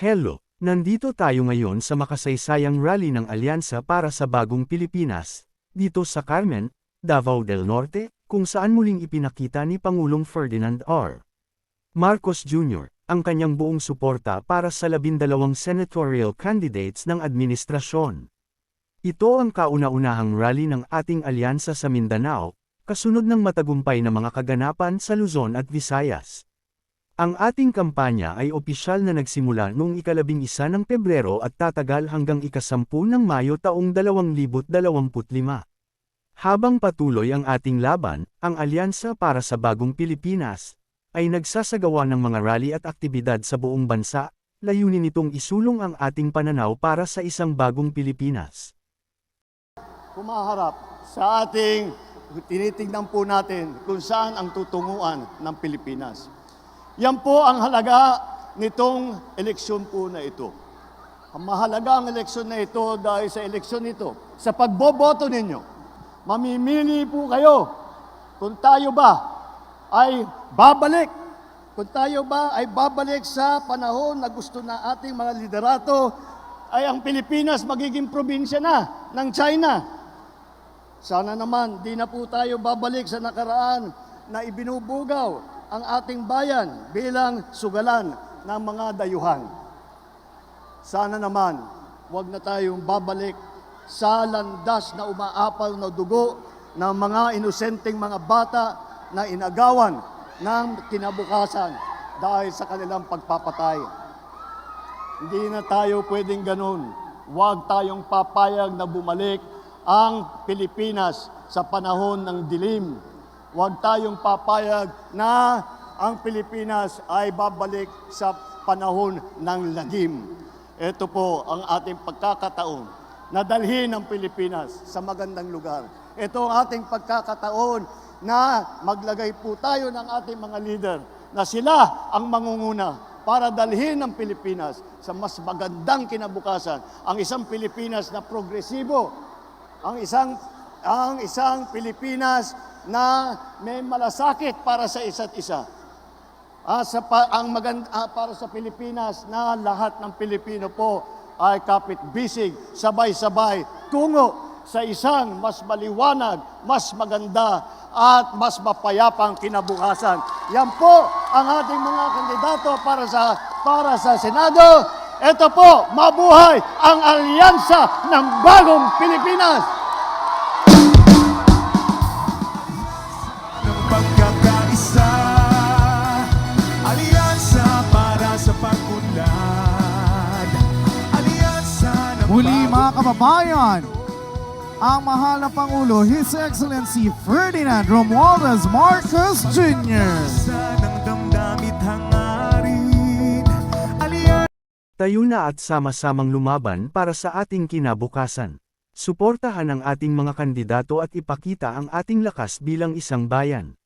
Hello, nandito tayo ngayon sa makasaysayang rally ng Alyansa para sa Bagong Pilipinas, dito sa Carmen, Davao del Norte, kung saan muling ipinakita ni Pangulong Ferdinand R. Marcos Jr. ang kanyang buong suporta para sa labindalawang senatorial candidates ng administrasyon. Ito ang kauna-unahang rally ng ating alyansa sa Mindanao, kasunod ng matagumpay na mga kaganapan sa Luzon at Visayas. Ang ating kampanya ay opisyal na nagsimula noong ikalabing isa ng Pebrero at tatagal hanggang ikasampu ng Mayo taong 2025. Habang patuloy ang ating laban, ang Alyansa para sa Bagong Pilipinas, ay nagsasagawa ng mga rally at aktibidad sa buong bansa, layunin nitong isulong ang ating pananaw para sa isang bagong Pilipinas. Kumaharap sa ating tinitingnan po natin kung saan ang tutunguan ng Pilipinas. Yan po ang halaga nitong eleksyon po na ito. Ang mahalaga ang eleksyon na ito dahil sa eleksyon ito, sa pagboboto ninyo, mamimili po kayo kung tayo ba ay babalik. Kung tayo ba ay babalik sa panahon na gusto na ating mga liderato, ay ang Pilipinas magiging probinsya na ng China. Sana naman, di na po tayo babalik sa nakaraan na ibinubugaw ang ating bayan bilang sugalan ng mga dayuhan. Sana naman, wag na tayong babalik sa landas na umaapaw na dugo ng mga inosenteng mga bata na inagawan ng kinabukasan dahil sa kanilang pagpapatay. Hindi na tayo pwedeng ganun. Huwag tayong papayag na bumalik ang Pilipinas sa panahon ng dilim. Huwag tayong papayag na ang Pilipinas ay babalik sa panahon ng lagim. Ito po ang ating pagkakataon na dalhin ang Pilipinas sa magandang lugar. Ito ang ating pagkakataon na maglagay po tayo ng ating mga leader na sila ang mangunguna para dalhin ang Pilipinas sa mas magandang kinabukasan. Ang isang Pilipinas na progresibo, ang isang ang isang Pilipinas na may malasakit para sa isa't isa. Ah, sa pa, ang maganda ah, para sa Pilipinas na lahat ng Pilipino po ay kapit-bisig, sabay-sabay tungo sa isang mas maliwanag, mas maganda at mas mapayapang kinabukasan. Yan po ang ating mga kandidato para sa para sa Senado. Ito po, mabuhay ang alyansa ng bagong Pilipinas. Kababayan, ang mahal na Pangulo, His Excellency Ferdinand Romualdez Marcos Jr. Tayo na at sama-samang lumaban para sa ating kinabukasan. Suportahan ang ating mga kandidato at ipakita ang ating lakas bilang isang bayan.